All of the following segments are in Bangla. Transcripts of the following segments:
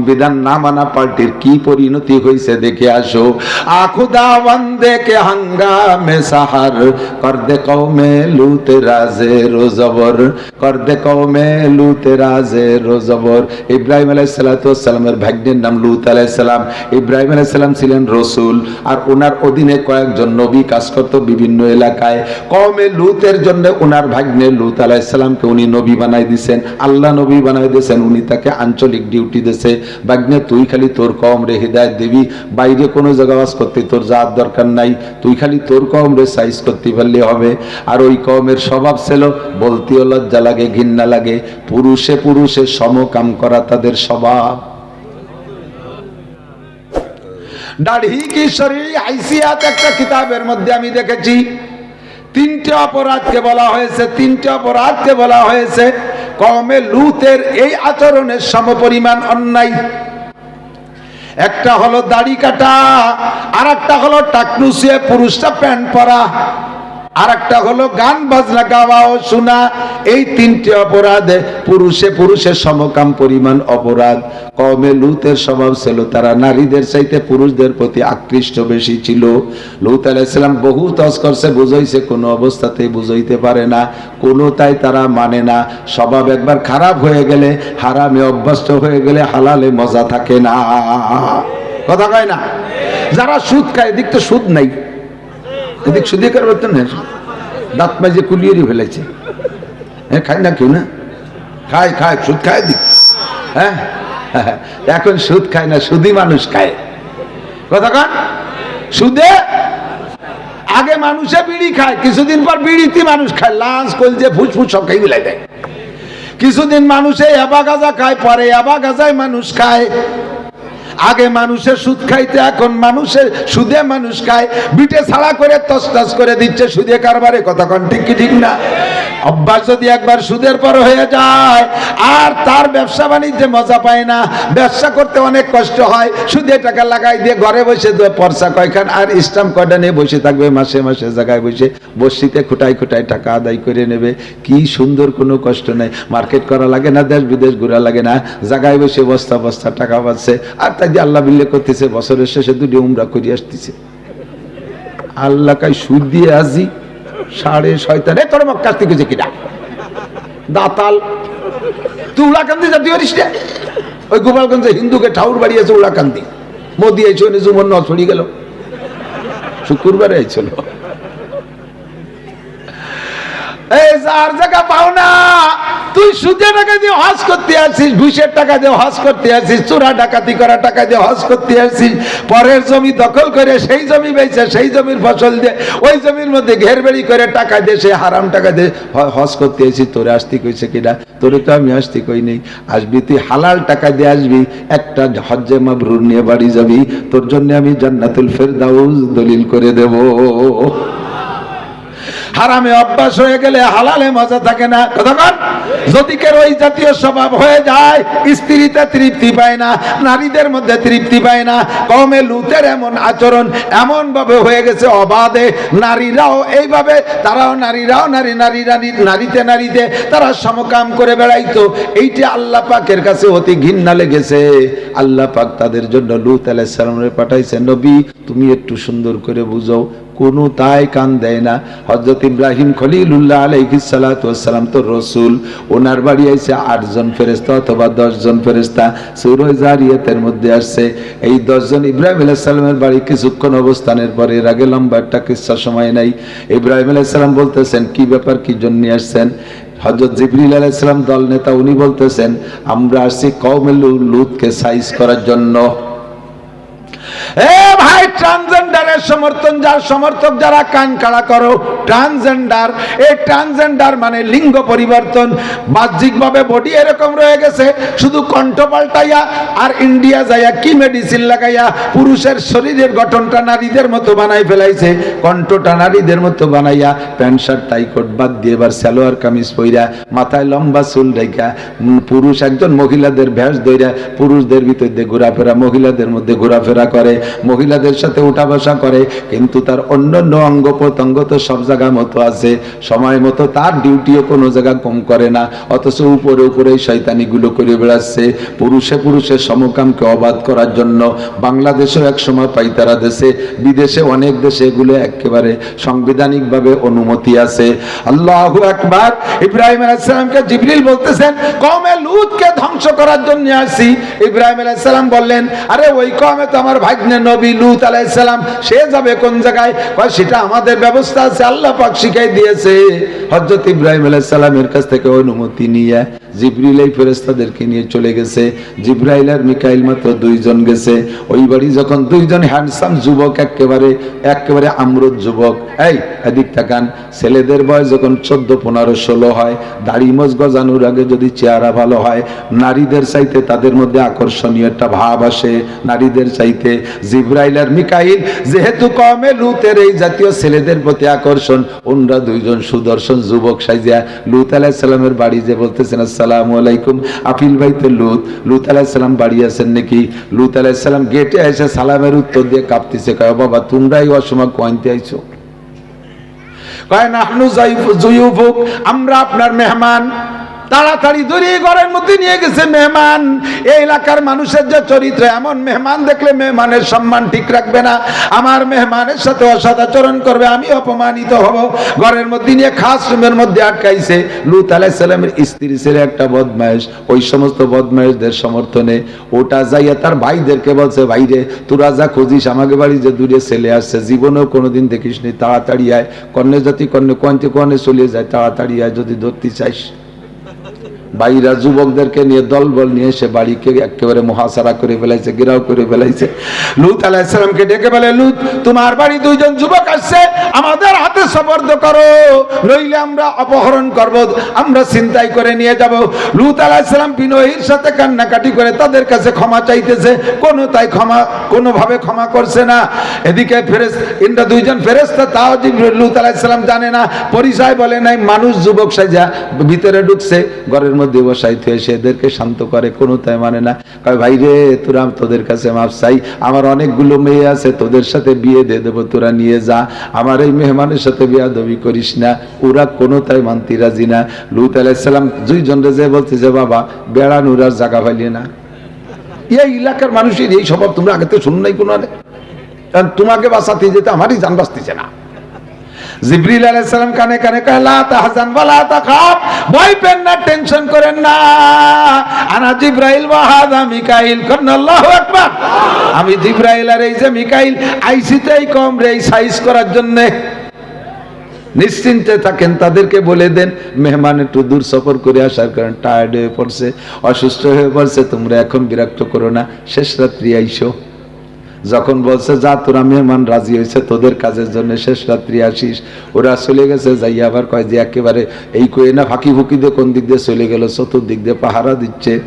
সংবিধান না মানা পার্টির কি পরিণতি হয়েছে দেখে আসো। আখুদা বন্দে কে হাঙ্গামে সাহার, কর দে কৌমে লুতে রাজে রোজবর কর দে কৌমে লুতে রাজে রোজবর ইব্রাহিম আলাইসালামের ভাগ্যের নাম লুত আলাইসালাম ইব্রাহিম আলাইসালাম ছিলেন রসুল, আর ওনার অধীনে কয়েকজন নবী কাজ করত বিভিন্ন এলাকায়। কমে লুতের জন্য ওনার ভাগ্নে লুত আলাইসালামকে উনি নবী বানাই দিছেন। আল্লাহ নবী বানাই দিয়েছেন, উনি তাকে আঞ্চলিক ডিউটি দিছে ভাগ্নে তুই খালি তোর কম রে হৃদায়ত দিবি। বাইরে কোনো জায়গা করতে তোর যাওয়ার দরকার নাই। তুই খালি তোর কম রে সাইজ করতে পারলে হবে। আর ওই কমের স্বভাব ছিল, বলতেও লজ্জা লাগে, ঘৃণা লাগে। পুরুষে পুরুষে সমকাম করা তাদের স্বভাব। দাড়ি কি শরীর? একটা কিতাবের মধ্যে আমি দেখেছি। তিনটে অপরাধকে বলা হয়েছে, তিনটে অপরাধকে বলা হয়েছে। কমে লুতের এই আচরণের সমপরিমাণ অন্যায়। একটা হলো দাড়ি কাটা আর একটা হলো টাকনুসিয়ে পুরুষটা প্যান্ট পরা। আর একটা হলো গান, বাজনা, গাওয়া ও শোনা। এই তিনটি অপরাধে পুরুষে পুরুষের সমকাম পরিমাণ অপরাধ। কমে লুতের স্বভাব ছিল, তারা নারীদের চাইতে পুরুষদের প্রতি আকৃষ্ট বেশি ছিল। লুত আলাইসালাম বহু তস বুঝাইছে, কোনো অবস্থাতেই বুঝাইতে পারে না কোনো তাই তারা মানে না। স্বভাব একবার খারাপ হয়ে গেলে, হারামে অভ্যস্ত হয়ে গেলে হালালে মজা থাকে না। কথা কয় না? যারা সুদ খায়, এদিক তো সুদ নাই। এদিক সুদে করবার তো না দাঁত মাঝে কুলিয়েরই ফেলেছে। হ্যাঁ খায় না কেউ না? খায় খায় সুদ খায় দিক হ্যাঁ? এখন সুদ খায় না সুদি মানুষ খায়। কথা কন? সুদে? আগে মানুষে বিড়ি খায়, কিছুদিন পর বিড়িতে মানুষ খায়। লাঞ্চ কলজে, ফুসফুস সব খাই বিলাই দেয়। কিছুদিন মানুষে এবা গাজা খায়, পরে এবা গাজায় মানুষ খায়। আগে মানুষের সুদ খাইতে, এখন মানুষের সুদে মানুষ খায়। বিটে ছাড়া করে তস করে দিচ্ছে সুদে কারবারে। কতক্ষণ ঠিক কি ঠিক না? অভ্যাস যদি একবার সুদের পর হয়ে যায়, আর তার ব্যবসা বাণিজ্যে মজা পায় না, ব্যবসা করতে অনেক কষ্ট হয়, সুদে টাকা লাগাই দিয়ে ঘরে বসে পরসা কয়খান, আর স্টাম্প কয়টা নিয়ে বসে থাকবে, মাসে মাসে জায়গায় বসে বসিতে খুঁটাই খুঁটাই টাকা আদায় করে নেবে। কি সুন্দর কোনো কষ্ট নেই, মার্কেট করা লাগে না, দেশ বিদেশ ঘোরা লাগে না, জায়গায় বসে বস্তা বস্তা টাকা পাচ্ছে, আর তাই আল্লাহ বিল্লে করতেছে, বছরের শেষে দুটি উমরা করে আসতেছে। আল্লাহ কাই সুদ দিয়ে আজি সাড়ে শয়তানে তোর মক্কা থেকে যে কিনা? দাতাল। তুই উলাকান্দি জাতীয় পারিস না? ওই গোপালগঞ্জে হিন্দুকে ঠাউর বাড়িয়েছে উলাকান্দি মোদি এই ওনে জুমন ন ছড়িয়ে গেল। শুক্রবারে আইছিল জায়গা তুই টাকা দিয়ে করতে টাকা দিয়ে করতে চোরা ডাকাতি করা টাকা দিয়ে করতে পরের জমি দখল করে সেই জমি বেচে, সেই জমির ফসল দিয়ে, ওই জমির মধ্যে ঘেরবেড়ি করে টাকা দিয়ে সে হারাম টাকা দিয়ে হজ করতে আসিস। তোরে আসতে কইছে কিনা? তোরে তো আমি আসতে কই নেই। আসবি, তুই হালাল টাকা দিয়ে আসবি, একটা হজ্জে মাবরুর নিয়ে বাড়ি যাবি, তোর জন্য আমি জান্নাতুল ফেরদাউস দলিল করে দেবো। হারামে অভ্যাস হয়ে গেলে হালালে মজা থাকে না। কতক্ষণ যদি কেউ ওই জাতীয় স্বভাব হয়ে যায়, স্ত্রীতে তৃপ্তি পায় না, নারীদের মধ্যে তৃপ্তি পায় না, কমে লুতের এমন আচরণ এমন ভাবে হয়ে গেছে অবাধে। নারীরাও এইভাবে, তারাও নারীরাও নারী নারী নারী, নারীতে নারীতে তারা সমকাম করে বেড়াইতো। এইটা আল্লাহ পাকের কাছে অতি ঘৃণা লেগেছে। আল্লাহ পাক তাদের জন্য লুত আলাইসালামরে পাঠাইছে নবী, তুমি একটু সুন্দর করে বুঝাও। কোনো তাই কান দেয় না। হজরত ইব্রাহিম খলিলুল্লাহ আলাইহিসালাম তো রসুল। ওনার বাড়ি আইছে আটজন ফেরেস্তা অথবা দশজন ফেরেস্তা সুরজারিয়াতের মধ্যে আসছে। এই দশজন ইব্রাহিম আলাইসাল্লামের বাড়ি কিছুক্ষণ অবস্থানের পরে, এর আগে লম্বা একটা কিচ্ছা সময় নাই। ইব্রাহিম আলাইসাল্লাম বলতেছেন, কি ব্যাপার, কি জন্য আসছেন? হজরত জিবরিল আলাইসালাম দল নেতা, উনি বলতেছেন, আমরা আসছি কৌমে লুতকে সাইজ করার জন্য। এ ভাই ট্রান্সজেন্ডারের সমর্থন যার, সমর্থক যারা কান কাড়া করো ট্রান্সজেন্ডার এই ট্রান্সজেন্ডার মানে লিঙ্গ পরিবর্তন। বাহ্যিকভাবে বডি এরকম রয়ে গেছে, শুধু কণ্ঠ পাল্টাইয়া আর ইন্ডিয়া যাইয়া কি মেডিসিন লাগাইয়া পুরুষের শরীরের গঠনটা নারীদের মতো বানাই ফেলাইছে, কণ্ঠটা নারীদের মতো বানাইয়া প্যান্ট, শার্ট টাই কোট বাদ দিয়ে এবার সালোয়ার কামিজ পইরা মাথায় লম্বা চুল রেখা পুরুষ একজন মহিলাদের ভ্যাস দইরা পুরুষদের ভিতর দিয়ে ঘোরাফেরা, মহিলাদের মধ্যে ঘোরাফেরা করে। মহিলাদের সাথে উঠা বসা করে, কিন্তু তার অন্যান্য অঙ্গ প্রত্যঙ্গ তো সব জায়গা মতো আছে। সময় মতো তার ডিউটিও কোনো জায়গা কম করে না, অথচ উপরে উপরে শয়তানিগুলো করে বেড়াচ্ছে। পুরুষে পুরুষে সমকামকে অবাধ করার জন্য বাংলাদেশেও এক সময় পাইতারা দেশে, বিদেশে অনেক দেশে এগুলো একেবারে সাংবিধানিকভাবে অনুমতি আছে। আল্লাহ আকবার! ইব্রাহিম আলাইসালামকে জিবরিল বলতেছেন কমে লুতকে ধ্বংস করার জন্য আসি। ইব্রাহিম আলাইসালাম বললেন, আরে ওই কমে তো আমার ভাগ্নে নবী লুত আলাইসালাম সে যাবে কোন জায়গায়? কয়, সেটা আমাদের ব্যবস্থা আছে, আল্লাহ পাক শিখাই দিয়েছে। হযরত ইব্রাহিম আলাইসালামের কাছ থেকে অনুমতি নিয়ে জিবরিল এই ফেরেশতাদেরকে নিয়ে চলে গেছে। জিব্রাইল আর মিকাইল মাত্র দুইজন গেছে। ওই বাড়ি যখন দুইজন হ্যান্ডসাম যুবক, একেবারে একেবারে আমরত যুবক। এই, এদিক তাকান। ছেলেদের বয়স যখন চোদ্দ, পনেরো, ষোলো হয়, দাড়ি মোজ গজানোর আগে যদি চেহারা ভালো হয়, নারীদের চাইতে তাদের মধ্যে আকর্ষণীয় একটা ভাব আসে। নারীদের চাইতে জিব্রাইল আর মিকাইল, যেহেতু কমে লুতের এই জাতীয় ছেলেদের প্রতি আকর্ষণ ওনরা দুইজন সুদর্শন যুবক সাইজিয়া লুত আলাইসাল্লামের বাড়ি যে বলতেছেন, আসসালামু আলাইকুম, আপিল ভাই তো লুত। লুত আলাইসাল্লাম বাড়ি আছেন নাকি? লুত আলাইসাল্লাম গেটে এসে সালামের উত্তর দিয়ে কাঁপতেছে, কয়, বাবা, তোমরাই অসময় কয়েনতে আইছো? কয় জুয়ুফুক, আমরা আপনার মেহমান। তাড়াতাড়ি দূরে ঘরের মধ্যে নিয়ে গেছে মেহমান। এই এলাকার মানুষের যে চরিত্র, এমন মেহমান দেখলে মেহমানের সম্মান ঠিক রাখবে না। আমার মেহমানের সাথে অসদাচরণ করবে, আমি অপমানিত হব। ঘরের মধ্যে নিয়ে খাস রুমের মধ্যে আটকাইছে। লুত আলাইসাল্লামের স্ত্রী ছেলে একটা বদমাইশ ওই সমস্ত বদমাইশদের সমর্থনে ওটা যাইয়া তার ভাইদেরকে বলছে, ভাইরে, তোরা যা খুঁজিস, আমাকে বাড়ি যে দূরে ছেলে আসছে, জীবনেও কোনোদিন দেখিস নি তাড়াতাড়ি আয়, কন্যা জাতি কন্যা কন্যে কনে চলে যায়, তাড়াতাড়ি আয়, যদি ধরতে চাইস। বাইরা যুবকদেরকে নিয়ে দলবল নিয়ে এসে বাড়িকে একেবারে মহাসারা করে ফেলাইছে গিরাও করে ফেলাইছে। লুত আলাইসালামকে ডেকে বলে, লুত, তোমার বাড়ি দুইজন যুবক আসছে, আমাদের হাতে সবর্দ করো, নইলে আমরা অপহরণ করব, আমরা চিন্তাই করে নিয়ে যাব। লুত আলাইসালাম বিনয়ীর সাথে কান্নাকাটি করে তাদের কাছে ক্ষমা চাইতেছে কোনো তাই ক্ষমা, কোনোভাবে ক্ষমা করছে না। এদিকে ফেরেস ইন্দ্র দুইজন ফেরেস্তা তাও লুত আলাইসালাম জানে না, পরিচয় বলে নাই, মানুষ যুবক সাজা ভিতরে ঢুকছে, ঘরের মধ্যে বসাইতে এসে এদেরকে শান্ত করে কোনো তাই মানে না। কয়, ভাই রে, তোরা তোদের কাছে মাপ চাই। আমার অনেকগুলো মেয়ে আছে, তোদের সাথে বিয়ে দিয়ে দেবো, তোরা নিয়ে যা। আমার এই মেহমানের সাথে বিয়া দবি করিস না। ওরা কোনো তাই মানতি রাজি না। লুত আলাইসালাম দুইজন রে যে বলতেছে বাবা বেড়ান ওরার জায়গা পাইলে না। এই এলাকার মানুষের এই স্বভাব তোমরা আগে তো শুন নাই কোনো তোমাকে বাঁচাতে যেতে আমারই জান বাঁচতেছে না। জিবরিল আলাইহিস সালাম কানে কানে কয়, লা তাহজান ওয়ালা তাখাফ। ভয় পেন না, টেনশন করেন না। আনা জিব্রাইল ওয়া হাযা মিকাইল। কোন, আল্লাহু আকবার। আমি জিব্রাইল আর এই যে মিকাইল আইসি তো এই কম রে এই সাইজ করার জন্য। নিশ্চিন্তে থাকেন, তাদেরকে বলে দেন, মেহমান একটু দূর সফর করে আসার কারণ টায়ার্ড হয়ে পড়ছে, অসুস্থ হয়ে পড়ছে, তোমরা এখন বিরক্ত করো না, শেষ রাত্রি আইসো। যখন বলছে, যা, তোরা মেহমান রাজি হয়েছে, তোদের কাজের জন্য শেষ রাত্রি আসিস। ওরা চলে গেছে যাই আবার কয় যে, একেবারে এই কয়ে না, ফাঁকি ফুকি দিয়ে কোন দিক দিয়ে চলে গেল, চতুর্দিক দিয়ে পাহারা দিচ্ছে।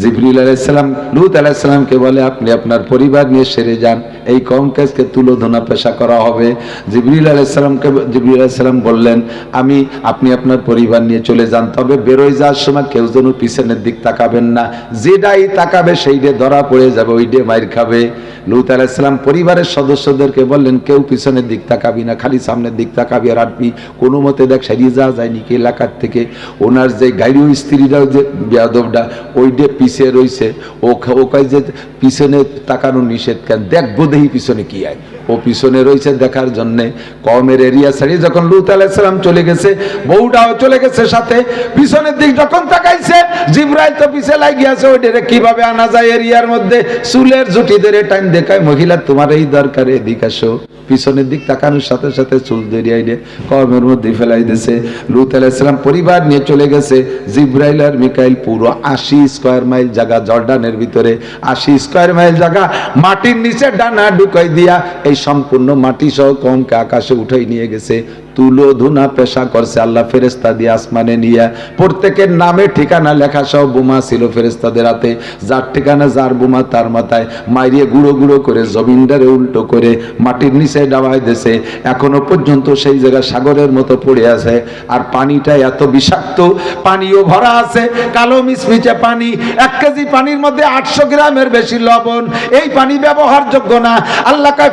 জিবরিল আলাইসালাম লুত আলাইসালামকে বলে, আপনি আপনার পরিবার নিয়ে সেরে যান, এই কম কাজকে তুলোধনা পেশা করা হবে। জিবরিল আলাইসালামকে জিবরিল আলাইসালাম বললেন, আমি, আপনি আপনার পরিবার নিয়ে চলে যান, তবে বেরোয় যাওয়ার সময় কেউ যেন পিছনের দিক তাকাবেন না। যেটাই তাকাবে সেই ডে ধরা পড়ে যাবে ওই ডে মাইর খাবে। লুত আলাইসালাম পরিবারের সদস্যদেরকে বললেন, কেউ পিছনের দিক তাকাবি না, খালি সামনের দিক তাকাবি আর আটবি কোনো মতে দেখ সারিয়ে যাওয়া যায়নি কি এলাকার থেকে। ওনার যে গাড়ি স্ত্রীরাও যে বেয়াদবটা ওই ডে পিছে রইছে। ও খ- যে পিছনে তাকানো নিষেধ কেন? দেখব দেখি পিছনে কি আয়। ও পিছনে রয়েছে দেখার জন্যে। কমের এরিয়া ছাড়িয়ে যখন লুত আলাইসালাম চলে গেছে, বউটাও চলে গেছে সাথে। পিছনের দিক যখন তাকাইছে, জিব্রাইল তো পিছে লাগিয়েছে ওই ডেরে কীভাবে আনা যায় এরিয়ার মধ্যে? চুলের জুটি ধরে টাইম দেখায় মহিলা, তোমার এই দরকার এদিক আসো। পিছনের দিক তাকানোর সাথে সাথে চুল দেরিয়াই ডে কর্মের মধ্যে ফেলাই দিয়েছে। লুত আলাইসালাম পরিবার নিয়ে চলে গেছে। জিব্রাইল আর মিকাইল পুরো আশি স্কোয়ার মাইল জায়গা জর্ডানের ভিতরে। আশি স্কোয়ার মাইল জায়গা মাটির নিচে ডানা ঢুকাই দিয়া এই সম্পূর্ণ মাটি সহ কমকে আকাশে উঠাই নিয়ে গেছে। তুলো ধুনা পেশা করছে, আল্লাহ ফেরেস্তা দিয়ে আসমানে নিয়ে। প্রত্যেকের নামে ঠিকানা লেখা সব বোমা ছিল ফেরেস্তাদের হাতে। যার ঠিকানা, যার বোমা তার মাথায়। মাইরিয়ে গুঁড়ো গুঁড়ো করে জমিনদারে উল্টো করে মাটির নিচে ডাবায় দেশে এখনও পর্যন্ত সেই জায়গা সাগরের মতো পড়ে আছে। আর পানিটা এত বিষাক্ত, পানিও ভরা আছে। কালো মিশমিচে পানি, এক কেজি পানির মধ্যে আটশো গ্রামের বেশি লবণ। এই পানি ব্যবহারযোগ্য না। আল্লাহ কয়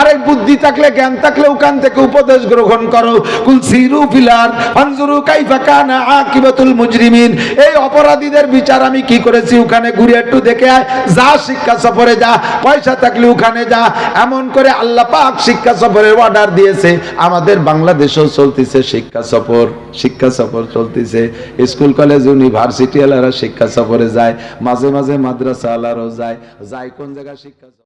আরে বুদ্ধি থাকলে জ্ঞান থাকলে ওখান থেকে উপদেশ গ্রহণ করো। এই অপরাধীদের বিচার আমি কি করেছি? ওখানে ঘুরে একটু দেখে আয়। যা শিক্ষা সফরে যা, পয়সা থাকলে ওখানে যা। এমন করে আল্লাহ পাক শিক্ষা সফরের অর্ডার দিয়েছে। আমাদের বাংলাদেশেও চলতেছে শিক্ষা সফর শিক্ষা সফর চলতেছে। স্কুল, কলেজ, ইউনিভার্সিটি আলারা শিক্ষা সফরে যায়, মাঝে মাঝে মাদ্রাসা আলারও যায়। যায় কোন জায়গায় শিক্ষা